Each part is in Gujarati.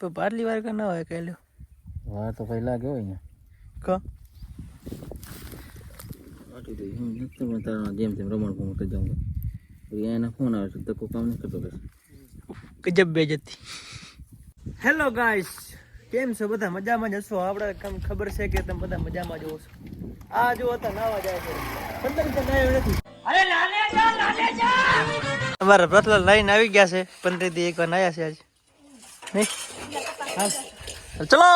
તો પાટલી વાર કે ના હોય કે લ્યો વાર તો પહેલા લાગે અહીંયા. ક? આટલું તો હું નથી પણ તારા જેમ તેમ રમણ ફોન કરી જાઉં અહીંયા એના ફોન આવે છે તો કોઈ કામ નહીં કરતો પછી ગજબ બેજતી હેલો ગાઈસ કેમ છો? બધા મજામાં જ હશો? આપણે કામ ખબર છે કે તમે બધા મજામાં જ છો? આ જો હતા નાવા જાય છે. પંદર તો નાયો નથી. અરે લાલે જા લાલે જા! અમારા પ્રતલાલ લઈને આવી ગયા છે. પંદર દી એકવાર નાયા છે આજ. નહીં. ચલો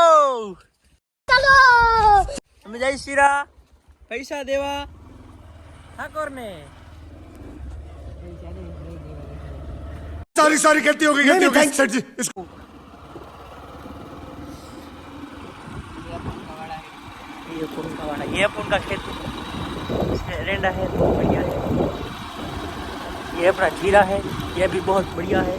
ચલો અમે જઈ શીરા પૈસા દેવા ઠાકોર ને सारी सारी गलती हो गई गलती हो गई सेठ जी इसको ये पुन का वाड़ा ये पुन का खेत इसमें रेंडा है बहुत बढ़िया है ये अपना जीरा है ये भी बहुत बढ़िया है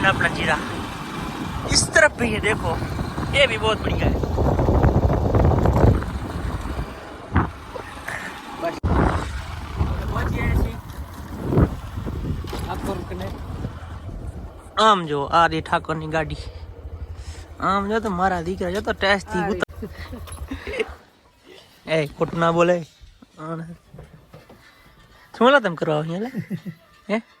देखो बढ़िया है ना अपना जीरा इस तरफ भी है देखो ये भी बहुत बढ़िया है बस पहुंच गए ऐसे ही। आपको रुकने આમ જો આ રે ઠાકોરની ગાડી આમ જો તો મારા દીકરા જો તો ટેસ્ટ થી ઉતર એ ખોટું ના બોલે આને. શું લા તમે કરવા અહીંયા લે હે હેલા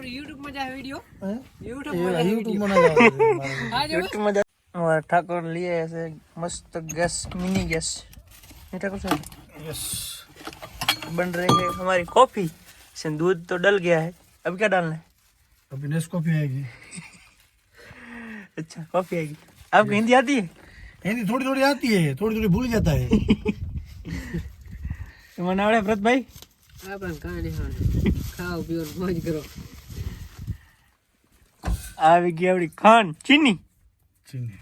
हाँ करो यूट्यूब में जा वीडियो હે? यूट्यूब એ में जा YouTube वीडियो માં ના આવે છે મારે. आ जाओ यूट्यूब में जा- हमारा ठाकुर लिए ऐसे मस्त गैस मिनी गैस ये ठाकुर साहब Yes. बन रही है हमारी कॉफी इसमें दूध तो डल गया है अब क्या डालना है अभी नेस्कॉफी आएगी अच्छा कॉफी आएगी आपको हिंदी आती है हिंदी थोड़ी थोड़ी आती है थोड़ी थोड़ी भूल जाता है तो मना आवड़े व्रत भाई आप कहानी हाँ खाओ पियो और मौज करो આવી ગઈ આપણી ખાંડ ચીની चीनी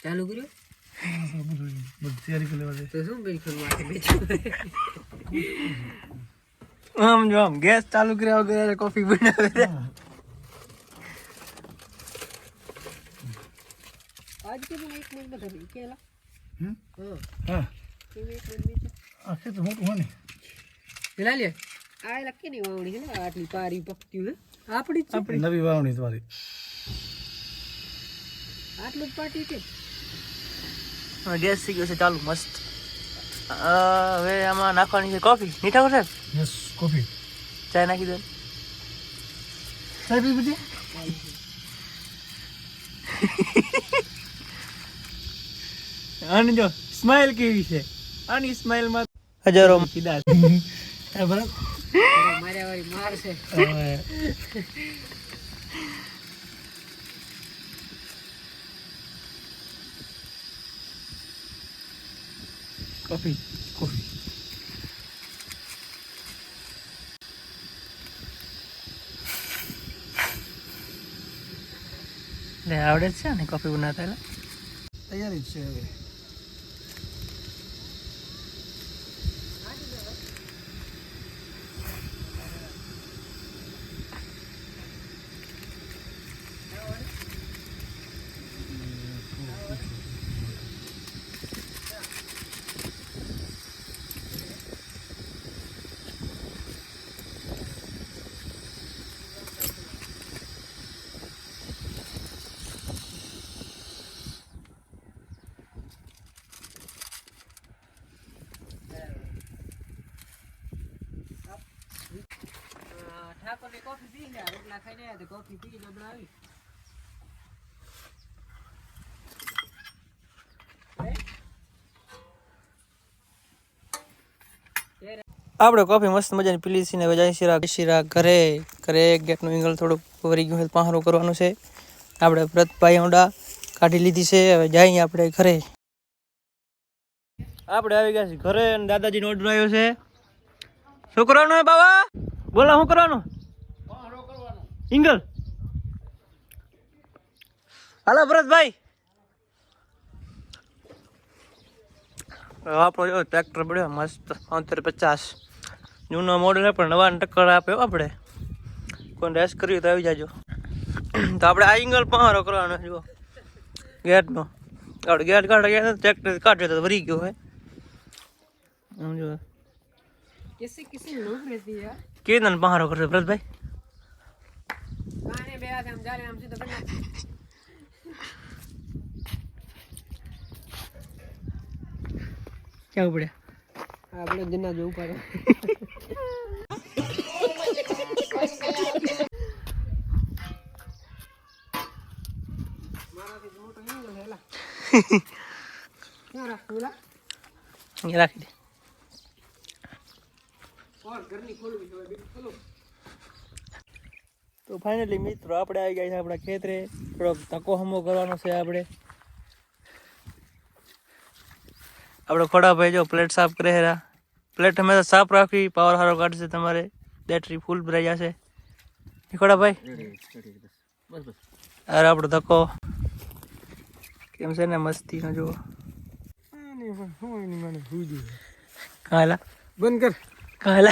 ચાલુ કર્યો બધું બધું તૈયારી કરી લેવા છે તો શું ભાઈ ખરું માથે બેઠું આમ જો આમ ગેસ ચાલુ કર્યા વગર કોફી બનાવે છે. आज के दिन एक मिनट में धरी केला હમ? हाँ હા केला एक मिनट में આ ખેતર મોટું હોય ને. પેલા લે. આ લખી ની વાવણી છે ને? આટલી પારી પકતી હોય. આપણી આપણી નવી વાવણી તમારી આટલું પાટી છે. ગેસ થઈ ગયો છે ચાલુ મસ્ત. હવે આમાં નાખવાની છે કોફી. નીઠાકુર સાહેબ યસ કોફી. ચા નાખી દો. સાહેબ બધી અને જો સ્માઇલ કેવી છે. આની સ્માઇલમાં હજારો. કીધા હે માર્યા વાળી માર છે કોફી કોફી. લે આવડે જ છે ને કોફી બનાવતા તૈયારી જ છે હવે ઠાકોરની કોફી પી લે, રોટલા ખાઈને આવ્યા તો આપણે કોફી મસ્ત મજાની પીલી છે ને જાય શીરા શીરા ઘરે ઘરે ગેટનું એંગલ થોડુંક વરી ગયું છે તો કરવાનું છે. આપણે વ્રતભાઈ ઊંડા કાઢી લીધી છે, હવે જઈએ આપણે ઘરે. આપણે આવી ગયા છીએ ઘરે અને દાદાજીનો ઓર્ડર આવ્યો છે. શું કરવાનું બાબા બોલો, શું કરવાનું? ઇંગલ. હાલો ભરતભાઈ. આપણો જો ટ્રેક્ટર પડ્યો મસ્ત અંતર પચાસ. જૂનો મોડલ પણ નવા ટક્કર આપ્યો આપણે. કોઈ રેસ કરી તો આવી જાજો. તો આપણે આ એંગલ પહારો કરવાનો જુઓ ગેટનો. આપણે ગેટ કાઢે ગયા ટ્રેક્ટર કાઢે તો વરી ગયો હોય સમજો કેસે કેસે લોગ રહેતી યાર. કેદન પહારો કરશે ભરતભાઈ. કાને બેરા છે સમજાલે આમ શું તો કેવું પડે આપણે જના જોવું પડે રાખી દે. ઘરની ખોલવી ખોલો. તો ફાઇનલી મિત્રો આપણે આવી ગયા છે આપણા ખેતરે. થોડોક ધક્કો હમો કરવાનો છે આપણે. આપણે ખોડાભાઈ જો પ્લેટ સાફ કરે હેરા પ્લેટ હંમેશા સાફ રાખવી પાવર સારો કાઢશે તમારે. બેટરી ફૂલ ભરાઈ જશે. ખોડાભાઈ? અરે આપણો ધક્કો. કેમ છે ને મસ્તીનો જુઓ. કાલા બંધ કર. काला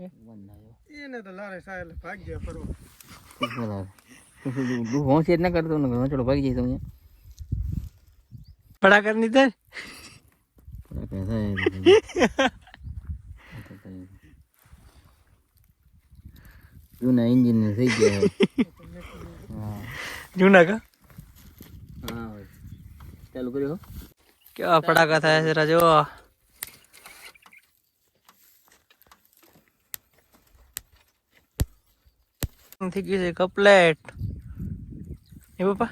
એને તો લારે ની થાય જૂના એન્જિન થઈ ગયા જૂના કા ચાલુ કર્યો કેવા પડાકા થાય છે રાજો जो થઈ ગઈ છે, કપલેટ. એ પપ્પા?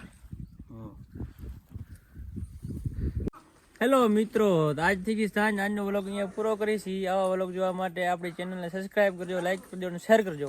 હેલો મિત્રો આજથી ગઈ સાંજ આજનો વ્લોગ અહીંયા પૂરો કરીશ. આવા વ્લોગ જોવા માટે આપણી ચેનલને સબસ્ક્રાઇબ કરજો લાઈક કરજો અને શેર કરજો.